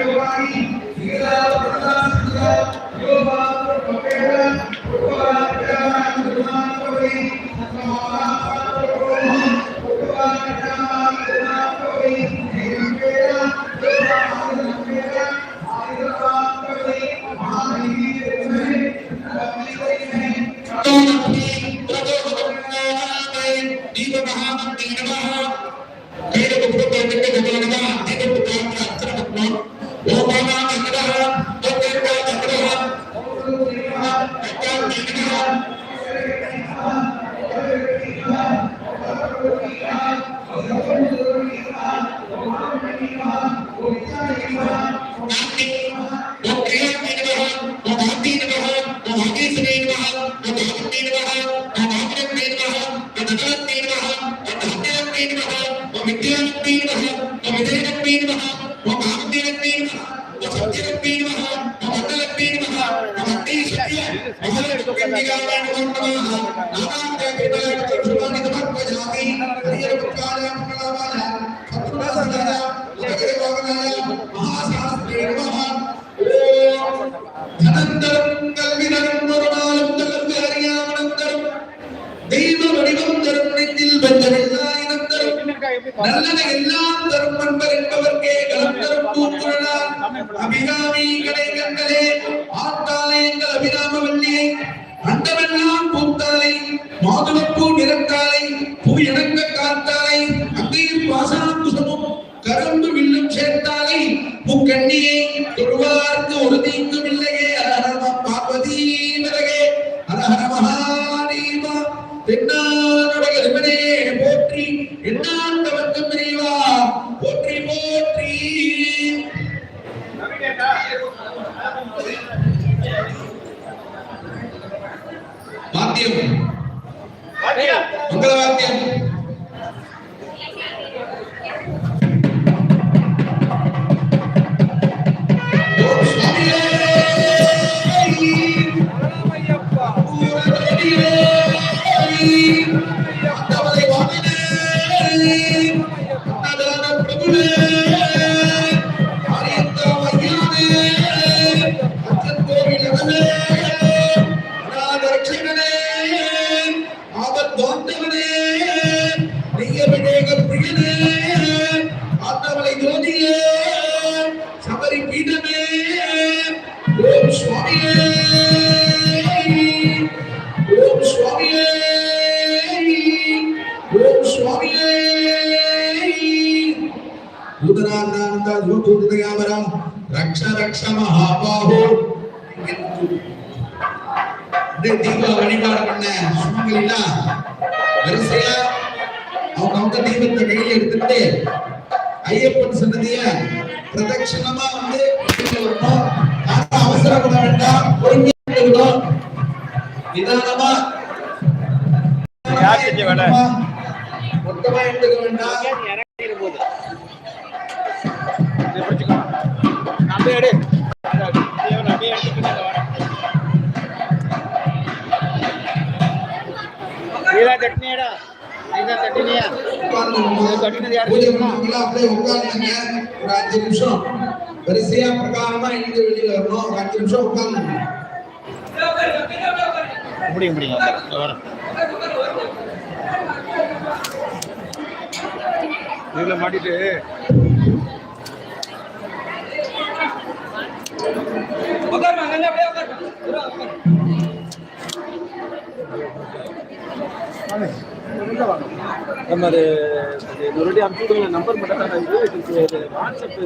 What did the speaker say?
యుగానికి యుగాల ప్రకాశించగా యుగాల ప్రపేడ యుగాల நல்லன எல்லாம் தரும் நண்பர் என்பவர்க்கே கலம் தரும் நிறத்தாலை பூ இணங்க காத்தாலை அங்கேயும் பாசனம் கரும்பு வில்லும் சேர்த்தாலை பூக்கண்ணியை தொழுவார்க்கு ஒரு தீங்கும் இல்லையே. அரஹர பார்வதி மிளகே அரஹர மகாதேவா தென்னாடுடைய 全体起立 ಬಾಂಧವನೇ ನಿಯಮಿದೇಗ ಪ್ರಿಯನೇ ಆತವಳಿ ಯೋನಿಯೇ ಶಬರಿ ಪೀಠನೇ ಓಂ ಸ್ವಾಮಿಯೇ ಓಂ ಸ್ವಾಮಿಯೇ ಓಂ ಸ್ವಾಮಿಯೇ ಉದರಾನಂದ ಧ್ರುವಪೂರ್ಣಯಾಮರ ರಕ್ಷ ರಕ್ಷ ಮಹಾಬಾಹೋ அப்படியே தீப வழிபாடு பண்ண சுமங்கலினா வரிசையா அவங்க அவங்க தீபத்தை கையில எடுத்துட்டு ஐயப்பன் சன்னதிய பிரதட்சணமா வந்து அவசரப்பட வேண்டாம். இருக்கணும். நிதானமா? மொத்தமா எடுத்துக்க வேண்டாம். அப்படியே எடு. நீதா தட்டினியாடா நீதா தட்டினியா தட்டினது யார் அப்படியே உட்கார்ந்துங்க ஒரு அஞ்சு நிமிஷம் வரிசையா பிரகாரமா எழுந்து வெளியில வரணும் ஒரு அஞ்சு நிமிஷம் உட்கார்ந்துங்க முடியும் இதோ இதில் மாட்டிட்டு நம்ம அது அது இன்னொரு அனுப்பிச்சு நம்பர் மட்டும் வாட்ஸ்அப்